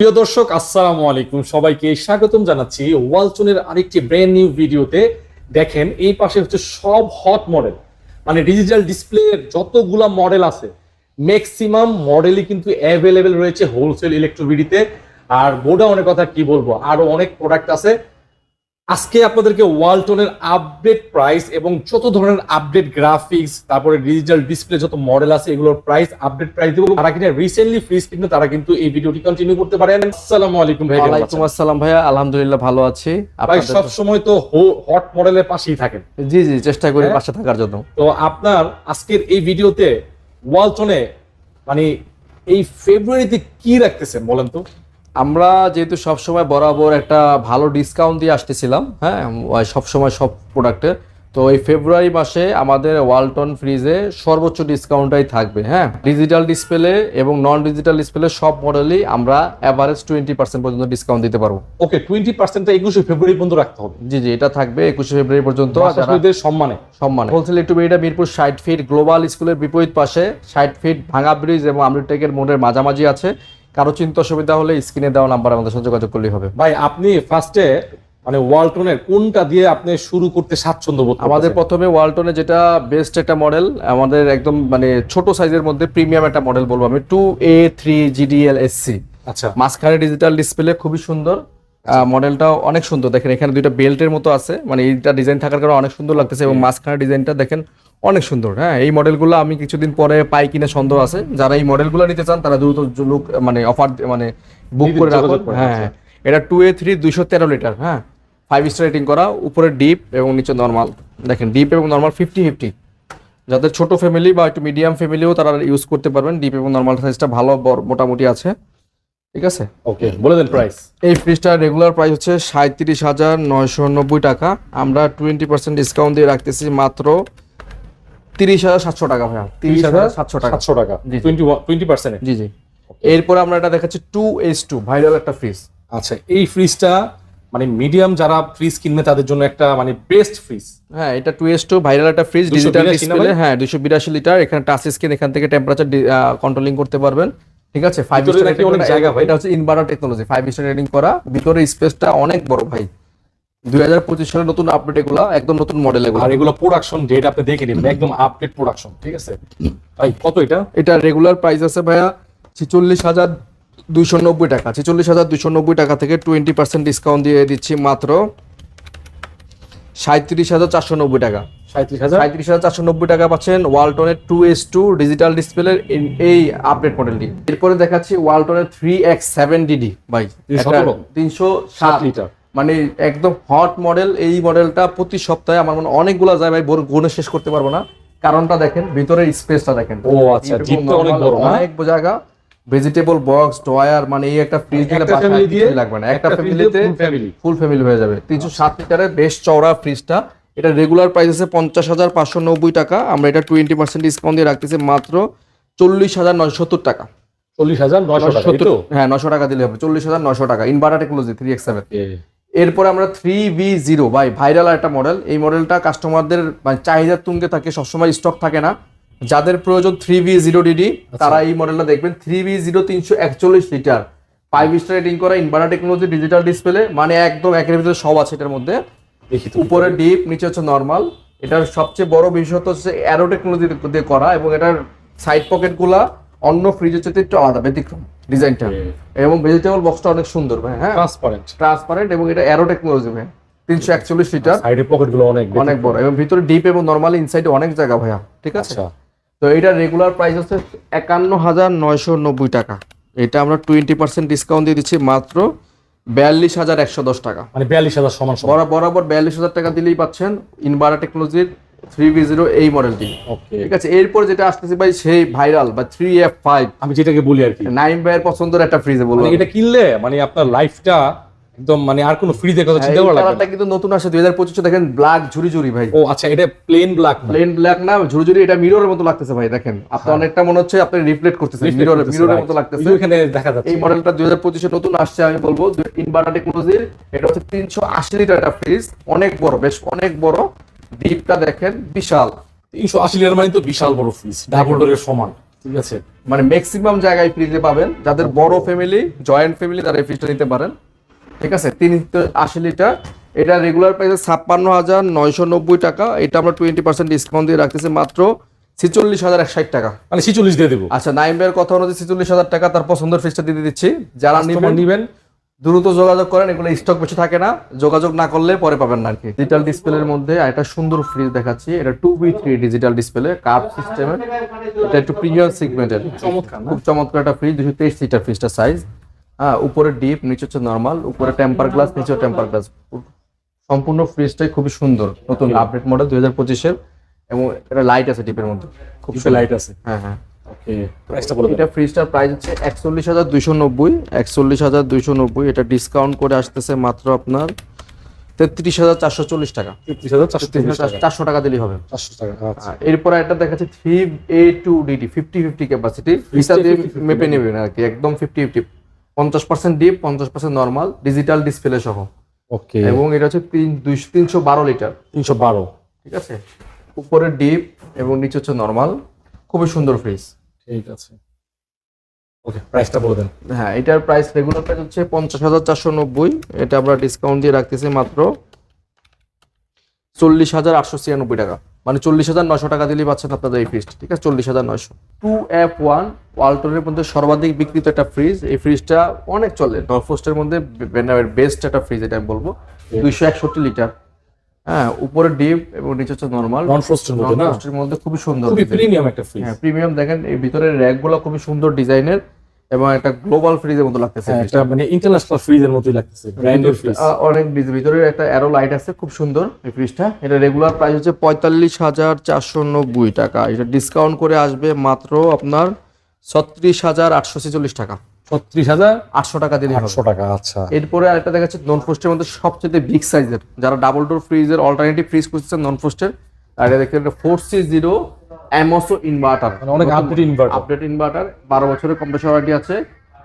প্রিয় দর্শক, আসসালামু আলাইকুম। সবাইকে স্বাগতম জানাচ্ছি ওয়ালচনের আরেকটি ব্র্যান্ড নিউ ভিডিওতে দেখেন, এই পাশে হচ্ছে সব হট মডেল মানে ডিজিটাল ডিসপ্লের যতগুলা মডেল আছে ম্যাক্সিমাম মডেলই কিন্তু অ্যাভেলেবেল রয়েছে হোলসেল ইলেকট্রোবিডিতে আর গোডাউনের কথা কি বলব, আরও অনেক প্রোডাক্ট আছে। আজকে আপনাদেরকে ওয়ালটনের আপডেট প্রাইস এবং যত ধরনের আপডেট গ্রাফিক্স তারপরে ডিজিটাল ডিসপ্লে যত মডেল আছে এগুলোর প্রাইস আপডেট প্রাইস দেবো। তারা কিনা রিসেন্টলি ফ্রিজ কিনবে তারা কিন্তু এই ভিডিওটি কন্টিনিউ করতে পারেন। আসসালামু আলাইকুম ভাই ওয়ালাইকুম আসসালাম ভাইয়া আলহামদুলিল্লাহ ভালো আছি। ভাই সব সময় তো হট মডেলের পাশেই থাকেন। জি জি চেষ্টা করি হ্যাঁ? পাশে থাকার জন্য। তো আপনার আজকের এই ভিডিওতে ওয়ালটনে মানে এই ফেব্রুয়ারিতে কি রাখতেছেন বলেন তো? আমরা যেহেতু সব সময় বরাবর একটা ভালো ডিসকাউন্ট দিয়ে আসতেছিলাম হ্যাঁ সব সময় সব প্রোডাক্টে তো এই ফেব্রুয়ারি মাসে আমাদের ওয়ালটন ফ্রিজে সর্বোচ্চ ডিসকাউন্টটাই থাকবে হ্যাঁ। ডিজিটাল ডিসপ্লে এবং নন ডিজিটাল ডিসপ্লে সব মডেলই আমরা অ্যাভারেজ টোয়েন্টি পার্সেন্ট পর্যন্ত ডিসকাউন্ট দিতে পারব। ওকে টোয়েন্টি পার্সেন্টটা একুশে ফেব্রুয়ারি পর্যন্ত রাখতে হবে। জি জি এটা থাকবে একুশে ফেব্রুয়ারি পর্যন্ত। সম্মানে। সম্মানে। হোলসেল একটু এটা মিরপুর ষাট ফিট গ্লোবাল স্কুলের বিপরীত পাশে ষাট ফিট ভাঙা ব্রিজ এবং আমরুটেকের মোড়ের মাঝামাঝি আছে। কারও চিন্তা অসুবিধা হলে স্ক্রিনে দেওয়া নাম্বার আমাদের সাথে যোগাযোগ করলেই হবে। ভাই আপনি ফার্স্টে মানে ওয়ালটনের কোনটা দিয়ে আপনি শুরু করতে স্বাচ্ছন্দ্য বোধ আমাদের প্রথমে ওয়ালটনে যেটা বেস্ট একটা মডেল আমাদের একদম মানে ছোট সাইজের মধ্যে প্রিমিয়াম একটা মডেল বলব আমি two A three GDL SC আচ্ছা। মাঝখানে ডিজিটাল ডিসপ্লে খুবই সুন্দর। মডেলটাও অনেক সুন্দর। দেখেন এখানে দুইটা বেল্টের মতো আছে। মানে এইটা ডিজাইন থাকার কারণে অনেক সুন্দর লাগতেছে এবং মাঝখানে ডিজাইনটা দেখেন অনেক সুন্দর হ্যাঁ? এই মডেলগুলো আমি কিছুদিন পরে পাই কিনা সন্দেহ আছে। যারা এই মডেলগুলো নিতে চান তারা দ্রুত লোক মানে অফার মানে বুক করে রাখুন। হ্যাঁ আচ্ছা। এটা টু এ থ্রি দুইশো তেরো লিটার হ্যাঁ? ফাইভ স্টার রেটিং করা উপরে ডিপ এবং নিচে নর্মাল দেখেন ডিপ এবং নর্মাল ফিফটি ফিফটি যাদের ছোট ফ্যামিলি বা একটু মিডিয়াম ফ্যামিলিও তারা ইউজ করতে পারবেন। ডিপ এবং নর্মাল সাইজটা ভালো মোটামুটি আছে। ঠিক আছে? ওকে বলে দেন প্রাইস এই ফ্রিজটার রেগুলার প্রাইস হচ্ছে সাঁত্রিশ হাজার নয়শো নব্বই টাকা। আমরা টোয়েন্টি পার্সেন্ট ডিসকাউন্ট দিয়ে রাখতেছি মাত্র তিরিশ হাজার সাতশো টাকা ভাইয়া। তিরিশ হাজার সাতশো টাকা। সাতশো টাকা। টোয়েন্টি পার্সেন্ট জি জি। এরপরে আমরা এটা দেখাচ্ছি টু এইচ টু ভাইরাল একটা ফ্রিজ আচ্ছা এই ফ্রিজটা মানে মিডিয়াম যারা ফ্রিজ কিনবে তাদের জন্য একটা মানে বেস্ট ফ্রিজ হ্যাঁ এটা টু এস টু ভাইরাল একটা ফ্রিজ 282 ডিজিটাল ডিসপ্লে হ্যাঁ দুশো বিরাশি লিটার এখানে টাচ স্ক্রিন এখান থেকে টেম্পারেচার কন্ট্রোলিং করতে পারবেন। ঠিক আছে? ফাইভ জায়গা এটা হচ্ছে inverter technology five star rating করা। ভিতরে স্পেসটা অনেক বড় ভাই। দুই হাজার পঁচিশ সালের নতুন আপডেট এগুলো একদম নতুন মডেল এগুলো। আর এগুলো প্রোডাকশন ডেট আপনি দেখে নেবেন একদম আপডেট প্রোডাকশন ঠিক আছে? ভাই কত এটা? এটা রেগুলার প্রাইস আছে ভাইয়া ছেচল্লিশ হাজার দুইশো নব্বই টাকা ছেচল্লিশ হাজার দুইশো নব্বই টাকা থেকে টোয়েন্টি পার্সেন্ট ডিসকাউন্ট দিয়ে দিচ্ছি মাত্র সাঁত্রিশ হাজার চারশো নব্বই টাকা। সাঁত্রিশ হাজার? সাঁত্রিশ হাজার চারশো নব্বই টাকা পাচ্ছেন ওয়ালটনের টু এস টু ডিজিটাল ডিসপ্লের এই আপডেট মডেলটি এরপরে দেখাচ্ছি ওয়ালটনের থ্রি এক্স সেভেন ডিডি ভাই। 317 তিনশো সাত লিটার মানে একদম হট মডেল এই মডেলটা প্রতি সপ্তাহে আমার মনে অনেকগুলো যায় ভাই গুণে শেষ করতে পারব না। কারণটা দেখেন ভিতরের স্পেসটা দেখেন। ও আচ্ছা অনেক বড় অনেক জায়গা। ভেজিটেবল বক্স ড্রয়ার মানে এই একটা ফ্রিজ দিলে ফ্যামিলি দিয়ে লাগবে না। একটা ফ্যামিলিতে ফুল ফ্যামিলি হয়ে যাবে। তিনশো সাত লিটারের বেশ চওড়া ফ্রিজটা এটা রেগুলার প্রাইস আছে পঞ্চাশ হাজার পাঁচশো নব্বই টাকা। আমরা এটা টোয়েন্টি পার্সেন্ট ডিসকাউন্ট দিয়ে রাখতেছি মাত্র চল্লিশ হাজার নয়শো সত্তর টাকা। চল্লিশ হাজার নয়শো টাকা সত্তর হ্যাঁ নশো টাকা দিলে হবে। চল্লিশ হাজার নশো টাকা। Inverter technology three X seven এরপরে আমরা three V zero by viral একটা মডেল এই মডেলটা কাস্টমারদের মানে চাহিদার তুঙ্গে থাকে সবসময় স্টক থাকে না। যাদের প্রয়োজন থ্রি ভি জিরো ডিডি তারা এই মডেলটা দেখবেন। থ্রি ভি জিরো তিনশো একচল্লিশ লিটার। ফাইভ স্টার রেটিং করা ইনভার্টার টেকনোলজি ডিজিটাল ডিসপ্লে মানে একদম একের ভিতরে সব আছে এটার মধ্যে। দেখি উপরে ডিপ নিচে হচ্ছে নর্মাল এটার সবচেয়ে বড় বিশেষত্ব হচ্ছে অ্যারো টেকনোলজি দিয়ে করা এবং এটার সাইড পকেটগুলা অন্য ফ্রিজের চেয়ে একটু আলাদা ব্যতিক্রম ডিজাইনটা এবং ভেজিটেবল বক্সটা অনেক সুন্দর ভাই হ্যাঁ? ট্রান্সপারেন্ট ট্রান্সপারেন্ট এবং এটা অ্যারো টেকনোলজি ভাই তিনশো একচল্লিশ লিটার অনেক অনেক বড়। এবং ভিতরে ডিপ এবং নর্মাল ইনসাইডে অনেক জায়গা ভাইয়া ঠিক আছে? আচ্ছা। তো এটা রেগুলার প্রাইস হচ্ছে একান্ন হাজার নয়শো নব্বই টাকা। এটা আমরা টোয়েন্টি পার্সেন্ট ডিসকাউন্ট দিয়ে দিচ্ছি মাত্র বিয়াল্লিশ হাজার একশো দশ টাকা। মানে বিয়াল্লিশ হাজার সমান সমান। বরাবর বিয়াল্লিশ হাজার টাকা দিলেই পাচ্ছেন ইনভার্টার টেকনোলজির থ্রি বি জিরো এই মডেলটি। ঠিক আছে এরপর যেটা আসতেছে ভাই সেই ভাইরাল বা থ্রি এফ ফাইভ। আমি যেটাকে বলি আর কি। নাইন ভাইয়ের পছন্দের একটা ফ্রিজে বলব। মানে এটা কিনলে মানে আপনার লাইফটা একদম মানে আর কোনো ফ্রিজের কথা চিন্তা করা লাগবে না। কিন্তু নতুন আসে দুই হাজার পঁচিশে দেখেন ব্ল্যাক ঝুরি ঝুরি ভাই। ও আচ্ছা এটা প্লেন ব্ল্যাক প্লেন ব্ল্যাক না ঝুরি ঝুরি এটা মিররের মতো লাগতেছে ভাই দেখেন। আপনার অনেকটা মনে হচ্ছে আপনি রিফ্লেক্ট করতেছেন মিরর মিররের মতো লাগতেছে। এখানে দেখা যাচ্ছে। এই মডেলটা দুই হাজার পঁচিশে নতুন আসছে আমি বলব ইনভার্টার টেকনোলজির এটা হচ্ছে লিটার একটা ফ্রিজ অনেক বড় বেশ অনেক বড়। ডিপটা দেখেন বিশাল। তিনশো আশি লিটার মানে তো বিশাল বড় ফ্রিজ ডাবল ডোরের সমান ঠিক আছে? মানে ম্যাক্সিমাম জায়গায় ফ্রিজে পাবেন যাদের বড় ফ্যামিলি জয়েন্ট ফ্যামিলি তারা এই ফ্রিজটা নিতে পারেন। ঠিক আছে? তিন আশি লিটার। এটা রেগুলার প্রাইসে ছাপ্পান্ন হাজার নয়শো নব্বই টাকা। এটা আমরা টোয়েন্টি পার্সেন্ট ডিসকাউন্ট দিয়ে রাখতেছি মাত্র ছিচল্লিশ হাজার এক ষাট টাকা। মানে ছিচল্লিশ দিয়ে দেবো। আচ্ছা নাইম ভাইয়ের কথা অনুযায়ী ছিচল্লিশ হাজার টাকা তার পছন্দের ফ্রিজটা দিয়ে দিচ্ছি। যারা নিবেন দ্রুত যোগাযোগ করেন এগুলো স্টক বেশি থাকে না যোগাযোগ না করলে পরে পাবেন না আর কি। ডিজিটাল ডিসপ্লের মধ্যে একটা সুন্দর ফ্রিজ দেখাচ্ছি এটা two B three digital display cup সিস্টেমের এটা একটু প্রিমিয়াম সিগমেন্টের খুব চমৎকার একটা ফ্রিজ দুশো তেইশ লিটার ফ্রিজটা সাইজ হ্যাঁ উপরে ডিপ নিচে হচ্ছে নর্মাল উপরে টেম্পার গ্লাস নিচে টেম্পার গ্লাস সম্পূর্ণ ফ্রিজটাই খুবই সুন্দর নতুন আপডেট মডেল দুই হাজার পঁচিশের এবং এটা লাইট আছে ডিপের মধ্যে। খুব লাইট আছে। হ্যাঁ হ্যাঁ। প্রাইসটা বলে এটা ফ্রিজটার প্রাইস হচ্ছে একচল্লিশ হাজার দুইশো নব্বই। একচল্লিশ হাজার দুইশো নব্বই এটা ডিসকাউন্ট করে আসতেছে মাত্র আপনার তেত্রিশ হাজার চারশো চল্লিশ টাকা। তেত্রিশ হাজার চারশো টাকা। দিলেই হবে। চারশো টাকা আচ্ছা। একটা দেখাচ্ছে three A two DT fifty fifty capacity ফ্রিজটা দিয়ে মেপে নেবেন আর কি একদম ফিফটি ফিফটি পঞ্চাশ পার্সেন্ট ডিপ পঞ্চাশ পার্সেন্ট নর্মাল ডিজিটাল ডিসপ্লে সহ। ওকে এবং এটা হচ্ছে তিন দুইশো তিনশো বারো লিটার। তিনশো বারো। ঠিক আছে? উপরে ডিপ এবং নিচে হচ্ছে নর্মাল খুবই সুন্দর ফ্রিজ ঠিক আছে। ওকে প্রাইসটা বলে দেন। হ্যাঁ এটার প্রাইস রেগুলার প্রাইস হচ্ছে পঞ্চাশ হাজার চারশো নব্বই। এটা আমরা ডিসকাউন্ট দিয়ে রাখতেছি মাত্র চল্লিশ হাজার আটশো ছিয়ানব্বই টাকা। মানে চল্লিশ হাজার নশো টাকা দিলেই পাচ্ছেন আপনাদের এই ফ্রিজ ঠিক আছে? চল্লিশ হাজার নয়শো। টু এফ ওয়ান ওয়ালটনের মধ্যে সর্বাধিক বিক্রিত একটা ফ্রিজ এই ফ্রিজটা অনেক চলে। নরফোস্টের মধ্যে বেস্ট একটা ফ্রিজ এটা আমি বলব। দুইশো একষট্টি লিটার। হ্যাঁ উপরে ডিপ এবং নিচে হচ্ছে নর্মাল নন ফ্রস্টের মধ্যে না? নরফোস্টের মধ্যে খুবই সুন্দর খুবই প্রিমিয়াম একটা ফ্রিজ হ্যাঁ প্রিমিয়াম দেখেন এই ভিতরের র্যাকগুলো খুবই সুন্দর ডিজাইনের এবং একটা গ্লোবাল ফ্রিজের মতো লাগতেছে হ্যাঁ এটা মানে ইন্টারন্যাশনাল ফ্রিজের মতোই লাগতেছে ব্র্যান্ডের ফ্রিজ অনেক ভিতরে একটা অ্যারো লাইট আছে খুব সুন্দর এই ফ্রিজটা এটা রেগুলার প্রাইস হচ্ছে পঁয়তাল্লিশ হাজার চারশো নব্বই টাকা। এটা ডিসকাউন্ট করে আসবে মাত্র আপনার ছত্রিশ হাজার আটশো ছেচল্লিশ টাকা। ছত্রিশ হাজার আটশো টাকা দিলে আটশো টাকা আচ্ছা। এরপরে আরেকটা দেখাচ্ছে নন ফ্রোস্টের মধ্যে সবচেয়ে বিগ সাইজের যারা ডাবল ডোর ফ্রিজের অল্টারনেটিভ ফ্রিজ খুঁজছেন নন ফ্রোস্টের আর এটা দেখতে ফোর সি জিরো অ্যামোসো ইনভার্টার অনেক আপডেট ইনভার্টার আপডেট ইনভার্টার বারো বছরের কম্প্রেসর ওয়ারেন্টি আছে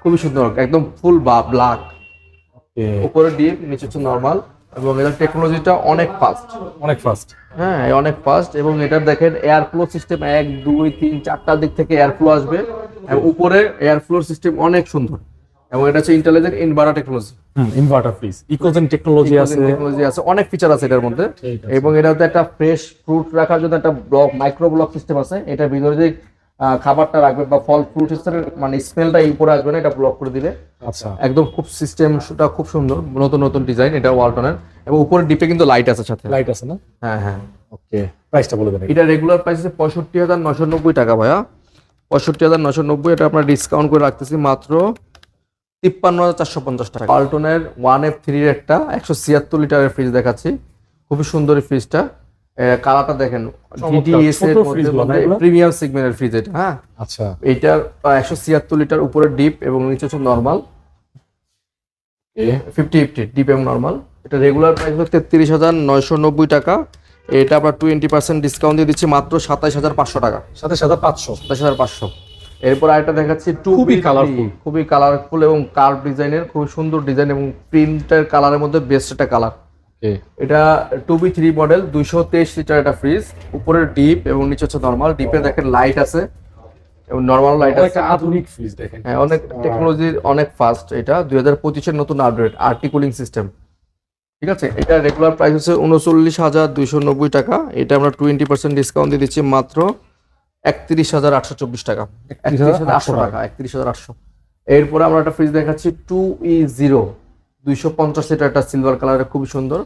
খুবই সুন্দর একদম ফুল বা ব্ল্যাক উপরে ডিপ নিচে হচ্ছে নর্মাল এবং এটার টেকনোলজিটা অনেক ফাস্ট অনেক ফাস্ট হ্যাঁ অনেক ফাস্ট এবং এটার দেখেন এয়ার ফ্লো সিস্টেম এক দুই তিন চারটার দিক থেকে এয়ার ফ্লো আসবে। এবং উপরে এয়ার ফ্লো সিস্টেম অনেক সুন্দর। এবং এটা হচ্ছে intelligent inverter technology hmm inverter fridge ইকোজেন technology আছে। টেকনোলজি আছে অনেক ফিচার আছে এটার মধ্যে। এবং এটাতে একটা ফ্রেশ ফ্রুট রাখার জন্য একটা ব্লক মাইক্রো ব্লক সিস্টেম আছে। এটার ভিতরে যে খাবারটা রাখবে বা ফল ফ্রুট মানে স্মেলটা এই উপরে আসবে না এটা ব্লক করে দিবে আচ্ছা। একদম খুব সিস্টেমটা খুব সুন্দর নতুন নতুন ডিজাইন এটা ওয়ালটনের এবং উপরে ডিপে কিন্তু লাইট আছে সাথে। লাইট আছে না? হ্যাঁ হ্যাঁ। ওকে প্রাইসটা বলে দেন। এটা রেগুলার প্রাইস আছে পঁয়ষট্টি হাজার নশো নব্বই টাকা ভাইয়া। পঁয়ষট্টি হাজার নশো নব্বই এটা আপনার ডিসকাউন্ট করে রাখতেছি মাত্র তিপ্পান্ন হাজার চারশো পঞ্চাশ টাকা। পাল্টনের ওয়ান এফ থ্রির একটা একশো ছিয়াত্তর লিটারের ফ্রিজ দেখাচ্ছি। খুবই সুন্দর এই ফ্রিজটা কালারটা দেখেন। এর? প্রিমিয়াম সিগমেন্টের ফ্রিজ এটা হ্যাঁ? আচ্ছা। এইটার একশো ছিয়াত্তর লিটার উপরে ডিপ এবং নিচে হচ্ছে নর্মাল ফিফটি ফিফটি ডিপ এবং নর্মাল এটা রেগুলার প্রাইস হচ্ছে তেত্রিশ হাজার নয়শো নব্বই টাকা। এটা আমরা টোয়েন্টি পার্সেন্ট ডিসকাউন্ট দিয়ে দিচ্ছি মাত্র সাতাইশ হাজার পাঁচশো টাকা। সাতাশ হাজার পাঁচশো। সাতাশ হাজার পাঁচশো। এরপর আরেকটা দেখাচ্ছি টু খুবই কালারফুল খুবই কালারফুল এবং কার্ভ ডিজাইনের খুবই সুন্দর ডিজাইন এবং প্রিন্টের কালারের মধ্যে বেস্ট একটা কালার এটা টু বি থ্রি মডেল দুইশো তেইশ লিটার একটা ফ্রিজ উপরের ডিপ এবং নিচে হচ্ছে নর্মাল ডিপে দেখেন লাইট আছে এবং নর্মাল লাইট আছে। আধুনিক ফ্রিজ দেখেন। হ্যাঁ অনেক টেকনোলজির অনেক ফাস্ট এটা। দুই হাজার পঁচিশের নতুন আপডেট আরটি কুলিং সিস্টেম ঠিক আছে? এটা রেগুলার প্রাইস হচ্ছে উনচল্লিশ হাজার দুইশো নব্বই টাকা। এটা আমরা টোয়েন্টি পার্সেন্ট ডিসকাউন্ট দিয়ে দিচ্ছি মাত্র একত্রিশ হাজার আটশো চব্বিশ টাকা। একত্রিশ হাজার আটশো টাকা একত্রিশ হাজার আটশো। এরপরে আমরা একটা ফ্রিজ দেখাচ্ছি টু ই জিরো দুইশো পঞ্চাশ লিটার একটা সিলভার কালারের খুবই সুন্দর।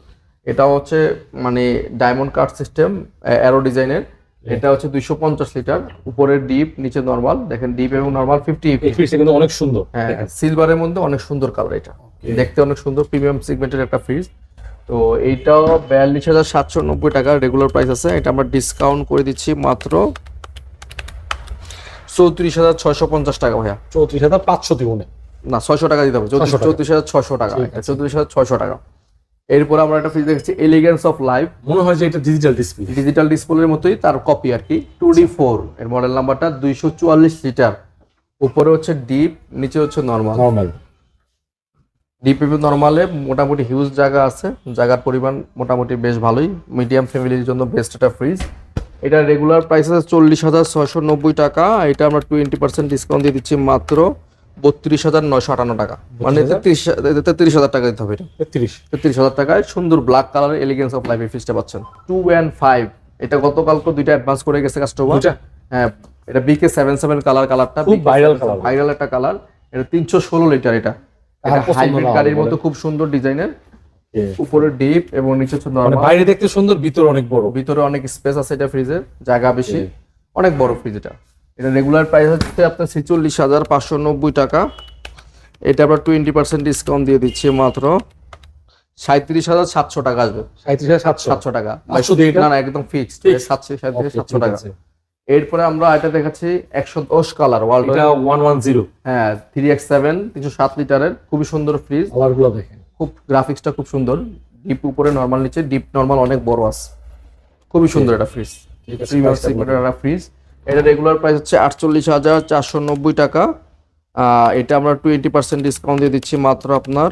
এটা হচ্ছে মানে ডায়মন্ড কার্ড সিস্টেম অ্যারো ডিজাইনের এটা হচ্ছে দুইশো পঞ্চাশ লিটার উপরের ডিপ নিচে নর্মাল দেখেন ডিপ এবং নর্মাল ফিফটি কিন্তু অনেক সুন্দর। হ্যাঁ সিলভারের মধ্যে অনেক সুন্দর কালার এটা। দেখতে অনেক সুন্দর প্রিমিয়াম সেগমেন্টের একটা ফ্রিজ তো এইটাও বিয়াল্লিশ হাজার সাতশো নব্বই টাকা রেগুলার প্রাইস আছে। এটা আমরা ডিসকাউন্ট করে দিচ্ছি মাত্র চৌত্রিশ হাজার ছয়শো পঞ্চাশ টাকা ভাইয়া। চৌত্রিশ হাজার পাঁচশো দিবনে না ছয়শো টাকা দিতে হবে। চৌত্রিশ হাজার ছয়শো টাকা। চৌত্রিশ হাজার ছয়শো টাকা। এরপর আমরা একটা ফ্রিজ দেখছি এলিগেন্স অফ লাইফ মনে হয় যে এটা ডিজিটাল ডিসপ্লে ডিজিটাল ডিসপ্লের মতোই তার কপি আর কি। টু ডি ফোর এর মডেল নাম্বারটা দুইশো চুয়াল্লিশ লিটার উপরে হচ্ছে ডিপ নিচে হচ্ছে নর্মাল নর্মাল ডিপিপি নর্মালে মোটামুটি হিউজ জায়গা আছে। জায়গার পরিমাণ মোটামুটি বেশ ভালোই। মিডিয়াম ফ্যামিলির জন্য বেস্ট একটা ফ্রিজ এটা রেগুলার প্রাইস আছে চল্লিশ হাজার ছয়শো নব্বই টাকা। এটা আমরা টোয়েন্টি পার্সেন্ট ডিসকাউন্ট দিয়ে দিচ্ছি মাত্র বত্রিশ হাজার নয়শো আটান্ন টাকা। মানে 32,000? তেত্রিশ তেত্রিশ হাজার টাকা দিতে হবে এটা। তেত্রিশ। তেত্রিশ হাজার টাকায় সুন্দর ব্ল্যাক কালারের এলিগেন্স অফ লাইফ ফ্রিজটা পাচ্ছেন। টু অ্যান্ড ফাইভ এটা গতকালকে দুইটা অ্যাডভান্স করে গেছে কাস্টমার হ্যাঁ এটা বিকে সেভেন সেভেন কালার কালারটা viral ভাইরাল একটা কালার এটা তিনশো ষোলো লিটার এটা। হাইব্রিড গাড়ির মতো খুব সুন্দর ডিজাইনের। উপরে ডিপ এবং নিচে হচ্ছে মানে নরমাল বাইরে দেখতে সুন্দর ভিতরে অনেক বড়। ভিতরে অনেক স্পেস আছে এটা ফ্রিজের জায়গা বেশি। অনেক বড় ফ্রিজ এটা। এটা রেগুলার প্রাইস হচ্ছে আপনার ছেচল্লিশ হাজার পাঁচশো নব্বই টাকা। এটা আমরা টোয়েন্টি পার্সেন্ট ডিসকাউন্ট দিয়ে দিচ্ছি মাত্র। সাঁত্রিশ হাজার সাতশো টাকা আসবে। সাঁত্রিশ হাজার সাতশো। টাকা। না না একদম ফিক্সড সাতশো সাঁত্রিশ সাতশো টাকা। এরপরে আমরা এটা দেখাচ্ছি একশো দশ কালার ওয়ার্ল্ড এটা ওয়ান ওয়ান জিরো হ্যাঁ থ্রি এক্স সেভেন তিনশো সাত লিটারের খুবই সুন্দর ফ্রিজ কালারগুলো দেখেন। খুব গ্রাফিক্সটা খুব সুন্দর। ডিপ উপরে নর্মাল নিচে ডিপ নর্মাল অনেক বড় আছে। খুবই সুন্দর এটা ফ্রিজ একটা ফ্রিজ এটা রেগুলার প্রাইস হচ্ছে আটচল্লিশ হাজার চারশো নব্বই টাকা। আহ, এটা আমরা টোয়েন্টি পার্সেন্ট ডিসকাউন্ট দিয়ে দিচ্ছি মাত্র আপনার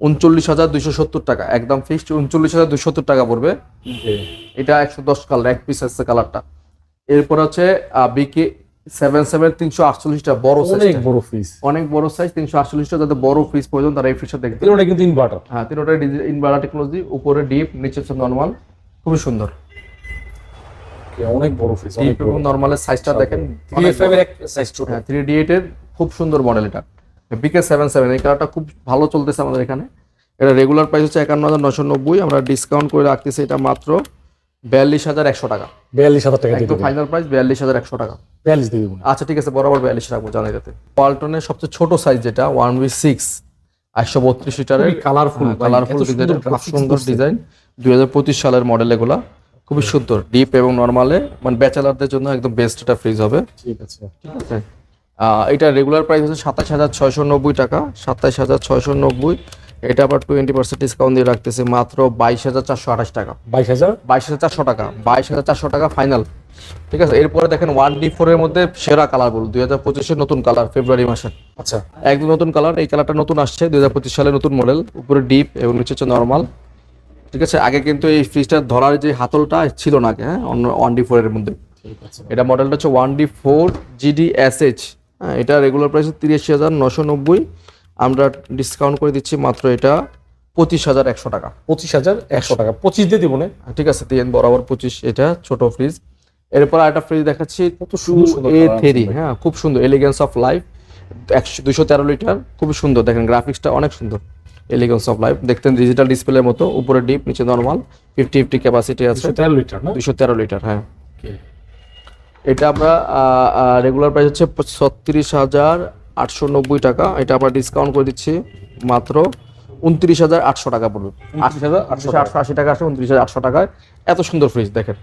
উনচল্লিশ হাজার দুইশো সত্তর টাকা। একদম ফিক্সড উনচল্লিশ হাজার দুইশো সত্তর টাকা পড়বে। এটা একশো দশ কালার এক পিস আছে কালারটা এরপর হচ্ছে বিকে সেভেন সেভেন তিনশো আটচল্লিশটা বড় অনেক বড় ফ্রিজ অনেক বড় সাইজ তিনশো আটচল্লিশটা যাদের বড় ফ্রিজ প্রয়োজন তারা এই ফ্রিজটা দেখবে তিনটা কিন্তু ইনভার্টার হ্যাঁ তিনটা ইনভার্টার টেকনোলজি উপরে ডিপ নিচে হচ্ছে নর্মাল খুবই সুন্দর। অনেক বড় ফ্রিজ ডিপ এবং নর্মালের সাইজটা দেখেন। থ্রি এফ এর সাইজ ছোট। হ্যাঁ থ্রি ডি এর খুব সুন্দর মডেল এটা। বিকে সেভেন সেভেন এই কালারটা খুব ভালো চলতেছে আমাদের এখানে। এটা রেগুলার প্রাইস হচ্ছে একান্ন হাজার নশো নব্বই আমরা ডিসকাউন্ট করে রাখতেছি এটা মাত্র বিয়াল্লিশ হাজার একশো টাকা। বিয়াল্লিশ হাজার টাকা একদম ফাইনাল প্রাইস বিয়াল্লিশ হাজার একশো টাকা। বিয়াল্লিশ দিয়ে দেবেন আচ্ছা ঠিক আছে বরাবর বিয়াল্লিশ রাখব জানাই যাতে ওয়ালটনের সবচেয়ে ছোট সাইজ যেটা ওয়ান বি সিক্স একশো বত্রিশ লিটারের। কালারফুল কালারফুল ডিজাইন খুব সুন্দর ডিজাইন দুই হাজার পঁচিশ সালের মডেল এগুলা খুবই সুন্দর ডিপ এবং নর্মালে মানে ব্যাচেলারদের জন্য একদম বেস্ট একটা ফ্রিজ হবে। ঠিক আছে। ঠিক আছে? এটা রেগুলার প্রাইস হচ্ছে সাতাশ হাজার ছয়শো নব্বই টাকা সাতাশ হাজার ছয়শো নব্বই। এটা আবার টোয়েন্টি পার্সেন্ট ডিসকাউন্ট দিয়ে রাখতেছে মাত্র বাইশ হাজার চারশো আঠাশ টাকা। বাইশ হাজার? বাইশ হাজার চারশো টাকা বাইশ হাজার চারশো টাকা ফাইনাল ঠিক আছে এরপরে দেখেন ওয়ান ডি ফোর এর মধ্যে সেরা কালার বল দুই হাজার পঁচিশের নতুন কালার ফেব্রুয়ারি মাসে। আচ্ছা। একদম নতুন কালার এই কালারটা নতুন আসছে দুই হাজার পঁচিশ সালে নতুন মডেল উপরে ডিপ এবং নিচে হচ্ছে নর্মাল ঠিক আছে আগে কিন্তু এই ফ্রিজটা ধরার যে হাতলটা ছিল না আগে হ্যাঁ অন্য ওয়ান ডি ফোর এর মধ্যে। ঠিক আছে। এটা মডেলটা হচ্ছে one D four GD S H হ্যাঁ এটা রেগুলার প্রাইস তিরাশি হাজার নশো নব্বই। আমরা ডিসকাউন্ট করে দিচ্ছি মাত্র এটা পঁচিশ হাজার একশো টাকা। পঁচিশ হাজার একশো টাকা। পঁচিশ দিয়ে দিব না। ঠিক আছে তিন বরাবর পঁচিশ এটা ছোট ফ্রিজ এরপর একটা ফ্রিজ দেখাচ্ছি কত সুন্দর সুন্দর এ থ্রি হ্যাঁ খুব সুন্দর এলিগেন্স অফ লাইফ একশো দুশো তেরো লিটার খুবই সুন্দর দেখেন গ্রাফিক্সটা অনেক সুন্দর। এলিগেন্স অফ লাইফ দেখতেন ডিজিটাল ডিসপ্লের মতো উপরে ডিপ নিচে নর্মাল ফিফটি ফিফটি ক্যাপাসিটি আছে। দুশো তেরো লিটার দুশো তেরো লিটার হ্যাঁ। এটা আমরা রেগুলার প্রাইস হচ্ছে ছত্রিশ হাজার আটশো নব্বই টাকা। এটা আমরা ডিসকাউন্ট করে দিচ্ছি মাত্র উনত্রিশ হাজার আটশো টাকা পড়বে। হাজার আটশো আটশো আটশো আশি টাকা আসে উনত্রিশ হাজার আটশো টাকায়। এত সুন্দর ফ্রিজ দেখেন।